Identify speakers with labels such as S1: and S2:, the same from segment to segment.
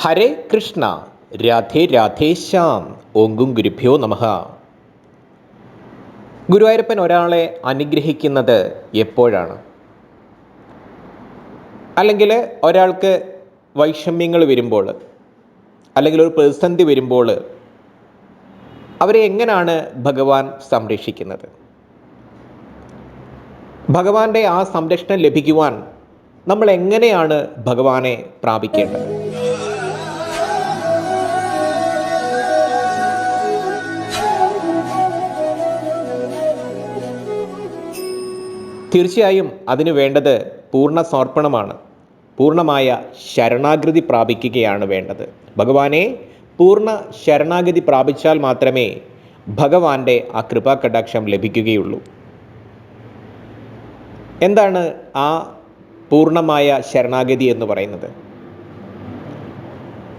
S1: ഹരേ കൃഷ്ണ രാധേ രാധേ ശ്യാം ഓങ്കും ഗുരുഭ്യോ നമഃ. ഗുരുവായൂരപ്പൻ ഒരാളെ അനുഗ്രഹിക്കുന്നത് എപ്പോഴാണ്? അല്ലെങ്കിൽ ഒരാൾക്ക് വൈഷമ്യങ്ങൾ വരുമ്പോൾ അല്ലെങ്കിൽ ഒരു പ്രതിസന്ധി വരുമ്പോൾ അവരെ എങ്ങനെയാണ് ഭഗവാൻ സംരക്ഷിക്കുന്നത്? ഭഗവാന്റെ ആ സംരക്ഷണം ലഭിക്കുവാൻ നമ്മൾ എങ്ങനെയാണ് ഭഗവാനെ പ്രാപിക്കേണ്ടത്? തീർച്ചയായും അതിനു വേണ്ടത് പൂർണ സമർപ്പണമാണ്. പൂർണമായ ശരണാഗതി പ്രാപിക്കുകയാണ് വേണ്ടത്. ഭഗവാനെ പൂർണ ശരണാഗതി പ്രാപിച്ചാൽ മാത്രമേ ഭഗവാന്റെ ആ കൃപാകടാക്ഷം ലഭിക്കുകയുള്ളൂ. എന്താണ് ആ പൂർണമായ ശരണാഗതി എന്ന് പറയുന്നത്?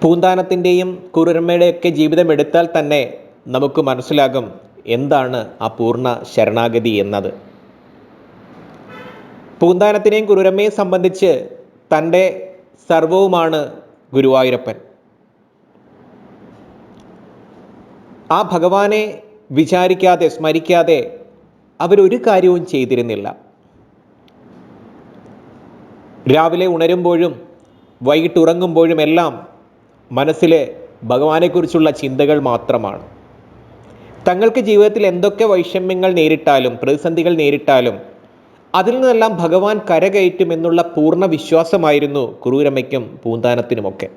S1: പൂന്താനത്തിന്റെയും കുറുരമ്മയുടെയൊക്കെ ജീവിതം എടുത്താൽ തന്നെ നമുക്ക് മനസ്സിലാകും എന്താണ് ആ പൂർണ ശരണാഗതി എന്നത്. പൂന്താനത്തിനെയും കുറുരമ്മയും സംബന്ധിച്ച് തന്റെ സർവവുമാണ് ഗുരുവായൂരപ്പൻ. ആ ഭഗവാനെ വിചാരിക്കാതെ സ്മരിക്കാതെ അവരൊരു കാര്യവും ചെയ്തിരുന്നില്ല. രാവിലെ ഉണരുമ്പോഴും വൈകിട്ട് ഉറങ്ങുമ്പോഴും എല്ലാം മനസ്സിലെ ഭഗവാനെക്കുറിച്ചുള്ള ചിന്തകൾ മാത്രമാണ്. തങ്ങൾക്ക് ജീവിതത്തിൽ എന്തൊക്കെ വൈഷമ്യങ്ങൾ നേരിട്ടാലും പ്രതിസന്ധികൾ നേരിട്ടാലും അതിൽ നിന്നെല്ലാം ഭഗവാൻ കരകയറ്റുമെന്നുള്ള പൂർണ വിശ്വാസമായിരുന്നു കുറൂരമ്മയ്ക്കും പൂന്താനത്തിനുമൊക്കെ.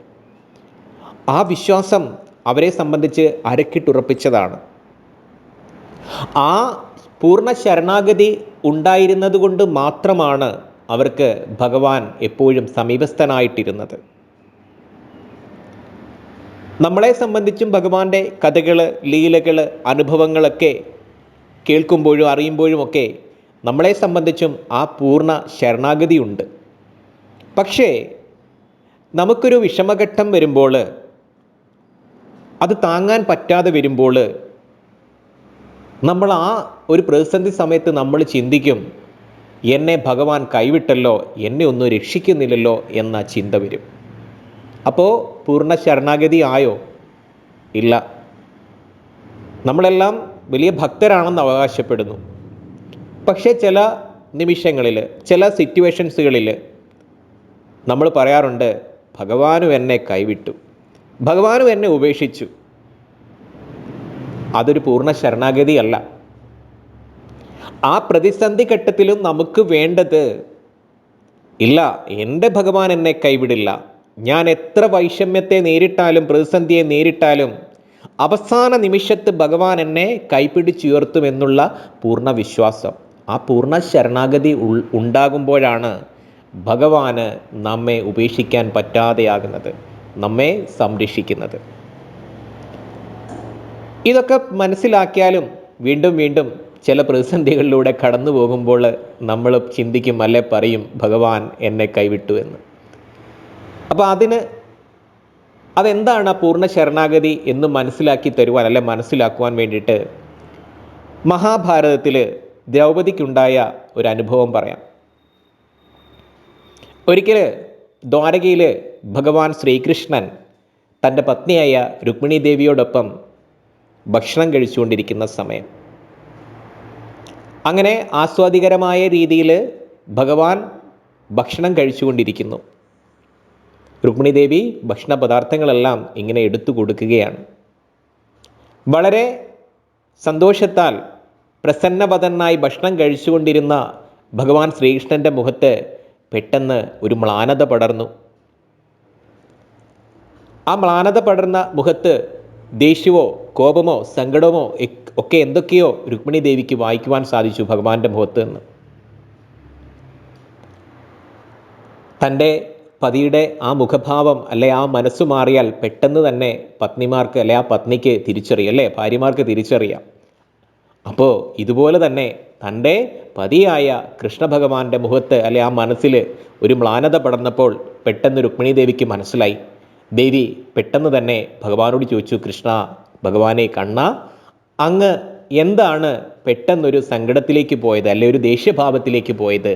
S1: ആ വിശ്വാസം അവരെ സംബന്ധിച്ച് അരക്കിട്ടുറപ്പിച്ചതാണ്. ആ പൂർണ ശരണാഗതി ഉണ്ടായിരുന്നതുകൊണ്ട് മാത്രമാണ് അവർക്ക് ഭഗവാൻ എപ്പോഴും സമീപസ്ഥനായിട്ടിരുന്നത്. നമ്മളെ സംബന്ധിച്ചും ഭഗവാന്റെ കഥകൾ ലീലകൾ അനുഭവങ്ങളൊക്കെ കേൾക്കുമ്പോഴും അറിയുമ്പോഴുമൊക്കെ നമ്മളെ സംബന്ധിച്ചും ആ പൂർണ ശരണാഗതിയുണ്ട്. പക്ഷേ നമുക്കൊരു വിഷമഘട്ടം വരുമ്പോൾ അത് താങ്ങാൻ പറ്റാതെ വരുമ്പോൾ നമ്മൾ ആ ഒരു പ്രതിസന്ധി സമയത്ത് നമ്മൾ ചിന്തിക്കും എന്നെ ഭഗവാൻ കൈവിട്ടല്ലോ എന്നെ ഒന്നും രക്ഷിക്കുന്നില്ലല്ലോ എന്ന ചിന്ത വരും. അപ്പോൾ പൂർണ ശരണാഗതി ആയോ? ഇല്ല. നമ്മളെല്ലാം വലിയ ഭക്തരാണെന്ന് അവകാശപ്പെടുന്നു. പക്ഷേ ചില നിമിഷങ്ങളിൽ ചില സിറ്റുവേഷൻസുകളിൽ നമ്മൾ പറയാറുണ്ട് ഭഗവാനും എന്നെ കൈവിട്ടു. ഭഗവാനും എന്നെ ഉപേക്ഷിച്ചു. അതൊരു പൂർണ ശരണാഗതിയല്ല. ആ പ്രതിസന്ധി ഘട്ടത്തിലും നമുക്ക് വേണ്ടത് ഇല്ല എന്റെ ഭഗവാൻ എന്നെ കൈവിടില്ല. ഞാൻ എത്ര വൈഷമ്യത്തെ നേരിട്ടാലും പ്രതിസന്ധിയെ നേരിട്ടാലും അവസാന നിമിഷത്ത് ഭഗവാൻ എന്നെ കൈപ്പിടിച്ചുയർത്തുമെന്നുള്ള പൂർണ വിശ്വാസം. ആ പൂർണ ശരണാഗതി ഉണ്ടാകുമ്പോഴാണ് ഭഗവാന് നമ്മെ ഉപേക്ഷിക്കാൻ പറ്റാതെയാകുന്നത് നമ്മെ സംരക്ഷിക്കുന്നത്. ഇതൊക്കെ മനസ്സിലാക്കിയാലും വീണ്ടും വീണ്ടും ചില പ്രതിസന്ധികളിലൂടെ കടന്നു പോകുമ്പോൾ നമ്മൾ ചിന്തിക്കും അല്ലെ പറയും ഭഗവാൻ എന്നെ കൈവിട്ടു എന്ന്. അപ്പോൾ അതിന് അതെന്താണ് ആ പൂർണ ശരണാഗതി എന്ന് മനസ്സിലാക്കി തരുവാൻ അല്ലെ മനസ്സിലാക്കുവാൻ വേണ്ടിയിട്ട് മഹാഭാരതത്തിൽ ദ്രൗപദിക്കുണ്ടായ ഒരു അനുഭവം പറയാം. ഒരിക്കൽ ദ്വാരകയിൽ ഭഗവാൻ ശ്രീകൃഷ്ണൻ തന്റെ പത്നിയായ രുക്മിണി ദേവിയോടൊപ്പം ഭക്ഷണം കഴിച്ചുകൊണ്ടിരിക്കുന്ന സമയം. അങ്ങനെ ആസ്വാദികരമായ രീതിയിൽ ഭഗവാൻ ഭക്ഷണം കഴിച്ചുകൊണ്ടിരിക്കുന്നു. രുക്മിണി ദേവി ഭക്ഷണ പദാർത്ഥങ്ങളെല്ലാം ഇങ്ങനെ എടുത്തു കൊടുക്കുകയാണ്. വളരെ സന്തോഷത്താൽ പ്രസന്നപതനായി ഭക്ഷണം കഴിച്ചുകൊണ്ടിരുന്ന ഭഗവാൻ ശ്രീകൃഷ്ണന്റെ മുഖത്ത് പെട്ടെന്ന് ഒരു മ്ലാനത പടർന്നു. ആ മ്ലാനത പടർന്ന മുഖത്ത് ദേഷ്യമോ കോപമോ സങ്കടമോ ഒക്കെ എന്തൊക്കെയോ രുക്മിണി ദേവിക്ക് വായിക്കുവാൻ സാധിച്ചു ഭഗവാന്റെ മുഖത്ത് നിന്ന്. തന്റെ പതിയുടെ ആ മുഖഭാവം അല്ലെ ആ മനസ്സ് മാറിയാൽ പെട്ടെന്ന് തന്നെ പത്നിമാർക്ക് അല്ലെ ആ പത്നിക്ക് തിരിച്ചറിയാം അല്ലേ? ഭാര്യമാർക്ക് തിരിച്ചറിയാം. അപ്പോൾ ഇതുപോലെ തന്നെ തന്റെ പതിയായ കൃഷ്ണഭഗവാന്റെ മുഖത്ത് അല്ലെ ആ മനസ്സിൽ ഒരു മ്ലാനത പടർന്നപ്പോൾ പെട്ടെന്ന് രുക്മിണി ദേവിക്ക് മനസ്സിലായി. ദേവി പെട്ടെന്ന് തന്നെ ഭഗവാനോട് ചോദിച്ചു കൃഷ്ണ ഭഗവാനെ കണ്ണ അങ്ങ് എന്താണ് പെട്ടെന്നൊരു സങ്കടത്തിലേക്ക് പോയത് അല്ലെ ഒരു ദേഷ്യഭാവത്തിലേക്ക് പോയത്?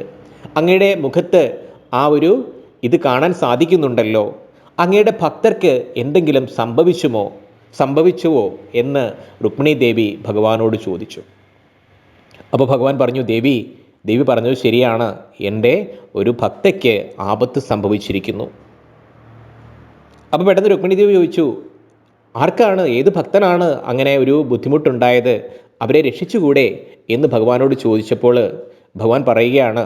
S1: അങ്ങയുടെ മുഖത്ത് ആ ഒരു ഇത് കാണാൻ സാധിക്കുന്നുണ്ടല്ലോ. അങ്ങയുടെ ഭക്തർക്ക് എന്തെങ്കിലും സംഭവിച്ചുമോ? സംഭവിച്ചുവോ എന്ന് രുക്മിണി ദേവി ഭഗവാനോട് ചോദിച്ചു. അപ്പോൾ ഭഗവാൻ പറഞ്ഞു ദേവി ദേവി പറഞ്ഞത് ശരിയാണ്. എന്റെ ഒരു ഭക്തയ്ക്ക് ആപത്ത് സംഭവിച്ചിരിക്കുന്നു. അപ്പോൾ പെട്ടെന്ന് രുക്മിണി ദേവി ചോദിച്ചു ആർക്കാണ്? ഏത് ഭക്തനാണ് അങ്ങനെ ഒരു ബുദ്ധിമുട്ടുണ്ടായത്? അവരെ രക്ഷിച്ചുകൂടെ? എന്ന് ഭഗവാനോട് ചോദിച്ചപ്പോൾ ഭഗവാൻ പറയുകയാണ്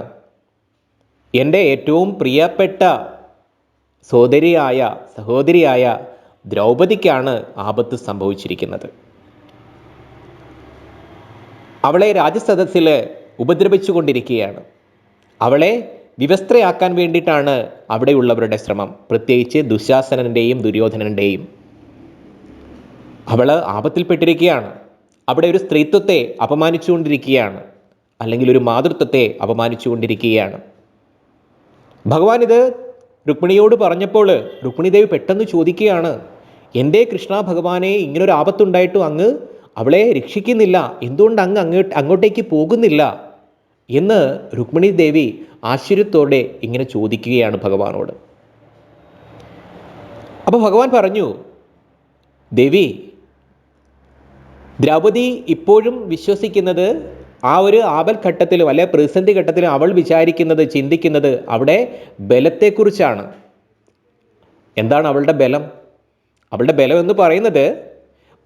S1: എന്റെ ഏറ്റവും പ്രിയപ്പെട്ട സഹോദരിയായ സഹോദരിയായ ദ്രൗപദിക്കാണ് ആപത്ത് സംഭവിച്ചിരിക്കുന്നത്. അവളെ രാജസദസ്സിൽ ഉപദ്രവിച്ചുകൊണ്ടിരിക്കുകയാണ്. അവളെ വിവസ്ത്രയാക്കാൻ വേണ്ടിയിട്ടാണ് അവിടെയുള്ളവരുടെ ശ്രമം. പ്രത്യേകിച്ച് ദുശാസനന്റെയും ദുര്യോധനന്റെയും അവൾ ആപത്തിൽപ്പെട്ടിരിക്കുകയാണ്. അവിടെ ഒരു സ്ത്രീത്വത്തെ അപമാനിച്ചുകൊണ്ടിരിക്കുകയാണ്. അല്ലെങ്കിൽ ഒരു മാതൃത്വത്തെ അപമാനിച്ചുകൊണ്ടിരിക്കുകയാണ്. ഭഗവാൻ ഇത് രുക്മിണിയോട് പറഞ്ഞപ്പോൾ രുക്മിണിദേവി പെട്ടെന്ന് ചോദിക്കുകയാണ് എന്റെ കൃഷ്ണ ഭഗവാനെ ഇങ്ങനൊരു ആപത്തുണ്ടായിട്ടും അങ്ങ് അവളെ രക്ഷിക്കുന്നില്ല. എന്തുകൊണ്ട് അങ്ങ് അങ്ങോട്ട് അങ്ങോട്ടേക്ക് പോകുന്നില്ല? എന്ന് രുക്മിണി ദേവി ആശ്ചര്യത്തോടെ ഇങ്ങനെ ചോദിക്കുകയാണ് ഭഗവാനോട്. അപ്പോൾ ഭഗവാൻ പറഞ്ഞു ദേവി ദ്രൗപദി ഇപ്പോഴും വിശ്വസിക്കുന്നത് ആ ഒരു ആപൽഘട്ടത്തിലും അല്ലെ പ്രതിസന്ധി ഘട്ടത്തിലും അവൾ വിചാരിക്കുന്നത് ചിന്തിക്കുന്നത് അവിടെ ബലത്തെക്കുറിച്ചാണ്. എന്താണ് അവളുടെ ബലം? അവളുടെ ബലം എന്ന് പറയുന്നത്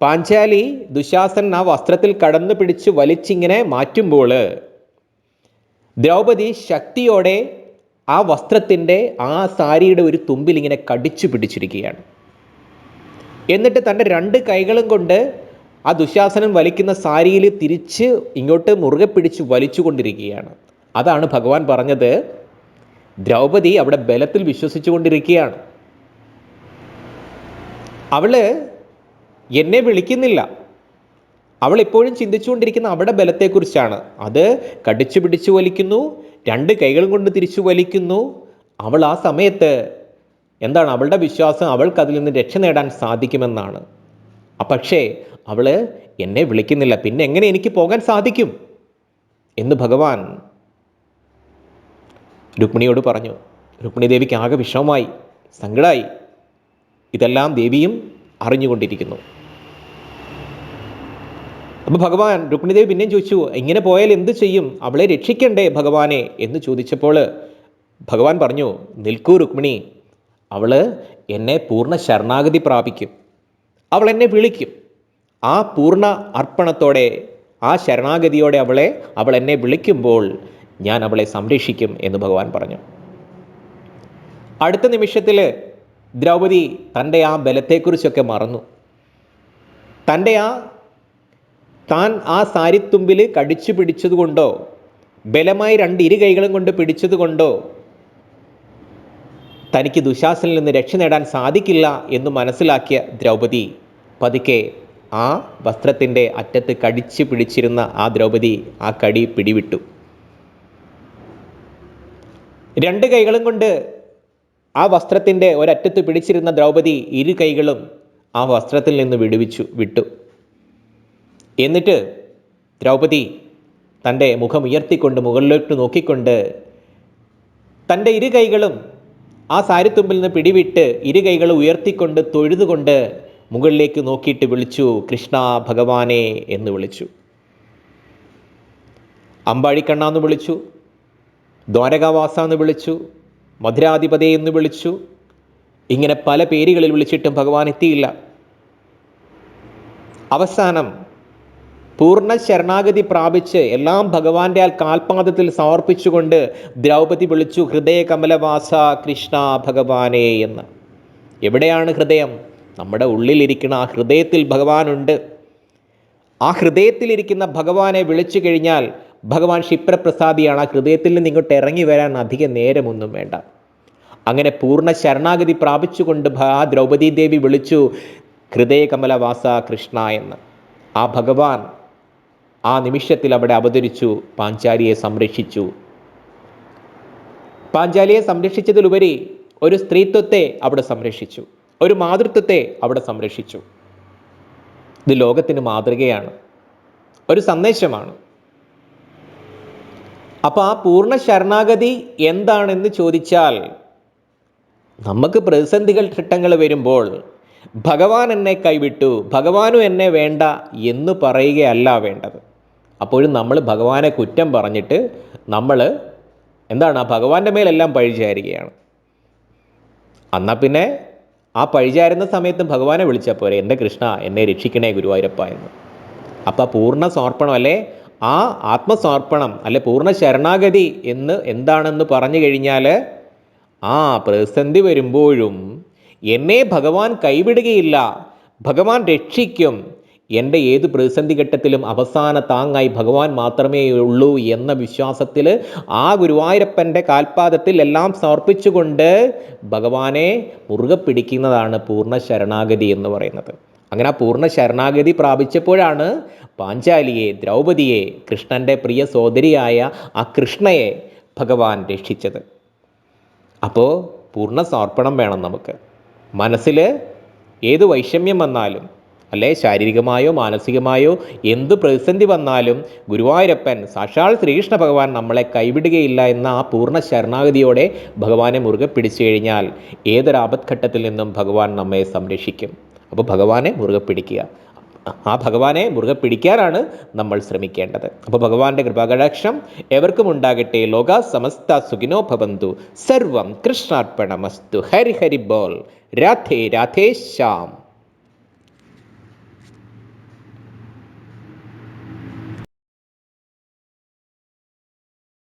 S1: പാഞ്ചാലി ദുശാസൻ ആ വസ്ത്രത്തിൽ കടന്നു പിടിച്ച് വലിച്ചിങ്ങനെ മാറ്റുമ്പോൾ ദ്രൗപദി ശക്തിയോടെ ആ വസ്ത്രത്തിന്റെ ആ സാരിയുടെ ഒരു തുമ്പിൽ ഇങ്ങനെ കടിച്ചു പിടിച്ചിരിക്കുകയാണ്. എന്നിട്ട് തന്റെ രണ്ട് കൈകളും കൊണ്ട് ആ ദുശാസനം വലിക്കുന്ന സാരിയിൽ തിരിച്ച് ഇങ്ങോട്ട് മുറുകെ പിടിച്ച് വലിച്ചുകൊണ്ടിരിക്കുകയാണ്. അതാണ് ഭഗവാൻ പറഞ്ഞത്. ദ്രൗപദി അവിടെ ബലത്തിൽ വിശ്വസിച്ചു കൊണ്ടിരിക്കുകയാണ് അവൾ എന്നെ വിളിക്കുന്നില്ല. അവൾ എപ്പോഴും ചിന്തിച്ചുകൊണ്ടിരിക്കുന്ന അവിടെ ബലത്തെക്കുറിച്ചാണ്. അത് കടിച്ചു പിടിച്ചു വലിക്കുന്നു രണ്ട് കൈകളും കൊണ്ട് തിരിച്ചു വലിക്കുന്നു. അവൾ ആ സമയത്ത് എന്താണ് അവളുടെ വിശ്വാസം? അവൾക്ക് അതിൽ നിന്ന് രക്ഷ നേടാൻ സാധിക്കുമെന്നാണ്. പക്ഷേ അവൾ എന്നെ വിളിക്കുന്നില്ല. പിന്നെ എങ്ങനെ എനിക്ക് പോകാൻ സാധിക്കും? എന്ന് ഭഗവാൻ രുക്മിണിയോട് പറഞ്ഞു. രുക്മിണി ദേവിക്ക് ആകെ വിഷമമായി സങ്കടമായി ഇതെല്ലാം ദേവിയും അറിഞ്ഞുകൊണ്ടിരിക്കുന്നു. അപ്പോൾ ഭഗവാൻ രുക്മിണിദേവി പിന്നെയും ചോദിച്ചു ഇങ്ങനെ പോയാൽ എന്ത് ചെയ്യും? അവളെ രക്ഷിക്കണ്ടേ ഭഗവാനെ? എന്ന് ചോദിച്ചപ്പോൾ ഭഗവാൻ പറഞ്ഞു നിൽക്കൂ രുക്മിണി. അവൾ എന്നെ പൂർണ ശരണാഗതി പ്രാപിക്കും. അവൾ എന്നെ വിളിക്കും. ആ പൂർണ അർപ്പണത്തോടെ ആ ശരണാഗതിയോടെ അവളെ അവൾ എന്നെ വിളിക്കുമ്പോൾ ഞാൻ അവളെ സംരക്ഷിക്കും എന്ന് ഭഗവാൻ പറഞ്ഞു. അടുത്ത നിമിഷത്തിൽ ദ്രൗപദി തന്റെ ആ ബലത്തെക്കുറിച്ചൊക്കെ മറന്നു. തന്റെ ആ താൻ ആ സാരിത്തുമ്പിൽ കടിച്ചു പിടിച്ചതുകൊണ്ടോ ബലമായി രണ്ട് ഇരു കൈകളും കൊണ്ട് പിടിച്ചതുകൊണ്ടോ തനിക്ക് ദുശാസനിൽ നിന്ന് രക്ഷ നേടാൻ സാധിക്കില്ല എന്ന് മനസ്സിലാക്കിയ ദ്രൗപദി. പതുക്കെ ആ വസ്ത്രത്തിന്റെ അറ്റത്ത് കടിച്ചു പിടിച്ചിരുന്ന ആ ദ്രൗപദി ആ കടി പിടിവിട്ടു. രണ്ട് കൈകളും കൊണ്ട് ആ വസ്ത്രത്തിന്റെ ഒരറ്റത്ത് പിടിച്ചിരുന്ന ദ്രൗപദി ഇരു കൈകളും ആ വസ്ത്രത്തിൽ നിന്ന് വിടുവിച്ചു വിട്ടു. എന്നിട്ട് ദ്രൗപദി തന്റെ മുഖം ഉയർത്തിക്കൊണ്ട് മുകളിലോട്ട് നോക്കിക്കൊണ്ട് തന്റെ ഇരു കൈകളും ആ സാരിത്തുമ്പിൽ നിന്ന് പിടിവിട്ട് ഇരു കൈകൾ ഉയർത്തിക്കൊണ്ട് തൊഴുതുകൊണ്ട് മുകളിലേക്ക് നോക്കിയിട്ട് വിളിച്ചു കൃഷ്ണ ഭഗവാനെ എന്ന് വിളിച്ചു. അമ്പാഴിക്കണ്ണ എന്ന് വിളിച്ചു ദ്വാരകാവാസ എന്ന് വിളിച്ചു മധുരാധിപതി എന്ന് വിളിച്ചു. ഇങ്ങനെ പല പേരുകളിൽ വിളിച്ചിട്ടും ഭഗവാൻ എത്തിയില്ല. അവസാനം പൂർണ ശരണാഗതി പ്രാപിച്ച് എല്ലാം ഭഗവാന്റെ ആ കാൽപാദത്തിൽ സമർപ്പിച്ചുകൊണ്ട് ദ്രൗപതി വിളിച്ചു ഹൃദയ കമലവാസ കൃഷ്ണ ഭഗവാനെ എന്ന്. എവിടെയാണ് ഹൃദയം? നമ്മുടെ ഉള്ളിലിരിക്കുന്ന ആ ഹൃദയത്തിൽ ഭഗവാനുണ്ട്. ആ ഹൃദയത്തിലിരിക്കുന്ന ഭഗവാനെ വിളിച്ചു കഴിഞ്ഞാൽ ഭഗവാൻ ക്ഷിപ്രപ്രസാദിയാണ്. ആ ഹൃദയത്തിൽ നിന്ന് ഇങ്ങോട്ട് ഇറങ്ങി വരാൻ അധിക നേരമൊന്നും വേണ്ട. അങ്ങനെ പൂർണ ശരണാഗതി പ്രാപിച്ചുകൊണ്ട് ആ ദ്രൗപദീ ദേവി വിളിച്ചു ഹൃദയകമലവാസ കൃഷ്ണ എന്ന്. ആ ഭഗവാൻ ആ നിമിഷത്തിൽ അവിടെ അവതരിച്ചു പാഞ്ചാലിയെ സംരക്ഷിച്ചു. പാഞ്ചാലിയെ സംരക്ഷിച്ചതിലുപരി ഒരു സ്ത്രീത്വത്തെ അവിടെ സംരക്ഷിച്ചു ഒരു മാതൃത്വത്തെ അവിടെ സംരക്ഷിച്ചു. ഇത് ലോകത്തിന് മാതൃകയാണ് ഒരു സന്ദേശമാണ്. അപ്പോൾ ആ പൂർണ ശരണാഗതി എന്താണെന്ന് ചോദിച്ചാൽ നമുക്ക് പ്രതിസന്ധികൾ ഘട്ടങ്ങൾ വരുമ്പോൾ ഭഗവാൻ എന്നെ കൈവിട്ടു ഭഗവാനും എന്നെ വേണ്ട എന്ന് പറയുകയല്ല വേണ്ടത്. അപ്പോഴും നമ്മൾ ഭഗവാനെ കുറ്റം പറഞ്ഞിട്ട് നമ്മൾ എന്താണ് ആ ഭഗവാന്റെ മേലെല്ലാം പഴിചാരുകയാണ്. എന്നാൽ പിന്നെ ആ പഴിചാരുന്ന സമയത്ത് ഭഗവാനെ വിളിച്ചാൽ പോരെ എന്റെ കൃഷ്ണ എന്നെ രക്ഷിക്കണേ ഗുരുവായൂരപ്പ എന്ന്. അപ്പോൾ പൂർണ സമർപ്പണം അല്ലേ? ആ ആത്മസമർപ്പണം അല്ലെ പൂർണ ശരണാഗതി എന്ന് എന്താണെന്ന് പറഞ്ഞു കഴിഞ്ഞാൽ ആ പ്രതിസന്ധി വരുമ്പോഴും എന്നെ ഭഗവാൻ കൈവിടുകയില്ല ഭഗവാൻ രക്ഷിക്കും എന്റെ ഏത് പ്രതിസന്ധി ഘട്ടത്തിലും അവസാന താങ്ങായി ഭഗവാൻ മാത്രമേ ഉള്ളൂ എന്ന വിശ്വാസത്തിൽ ആ ഗുരുവായൂരപ്പന്റെ കാൽപാദത്തിൽ എല്ലാം സമർപ്പിച്ചുകൊണ്ട് ഭഗവാനെ മുറുകെ പിടിക്കുന്നതാണ് പൂർണ ശരണാഗതി എന്ന് പറയുന്നത്. അങ്ങനെ ആ പൂർണ ശരണാഗതി പ്രാപിച്ചപ്പോഴാണ് പാഞ്ചാലിയെ ദ്രൗപതിയെ കൃഷ്ണന്റെ പ്രിയ സോദരിയായ ആ കൃഷ്ണയെ ഭഗവാൻ രക്ഷിച്ചത്. അപ്പോൾ പൂർണ സമർപ്പണം വേണം നമുക്ക്. മനസ്സിൽ ഏത് വൈഷമ്യം വന്നാലും അല്ലെ? ശാരീരികമായോ മാനസികമായോ എന്ത് പ്രതിസന്ധി വന്നാലും ഗുരുവായൂരപ്പൻ സാക്ഷാൽ ശ്രീകൃഷ്ണ ഭഗവാൻ നമ്മളെ കൈവിടുകയില്ല എന്ന ആ പൂർണ ശരണാഗതിയോടെ ഭഗവാനെ മുറുകെ പിടിച്ചു കഴിഞ്ഞാൽ ഏതൊരു ആപത്ഘട്ടത്തിൽ നിന്നും ഭഗവാൻ നമ്മെ സംരക്ഷിക്കും. അപ്പോൾ ഭഗവാനെ മുറുകെ പിടിക്കുക. ആ ഭഗവാനെ മുറുകെ പിടിക്കാനാണ് നമ്മൾ ശ്രമിക്കേണ്ടത്. അപ്പോൾ ഭഗവാന്റെ കൃപാകടാക്ഷം എവർക്കും ഉണ്ടാകട്ടെ. ലോക സമസ്ത സുഖിനോ ഭവന്തു. സർവം കൃഷ്ണാർപ്പണമസ്തു. ഹരി ഹരി ബോൾ. രാധേ രാധേ ശ്യാം.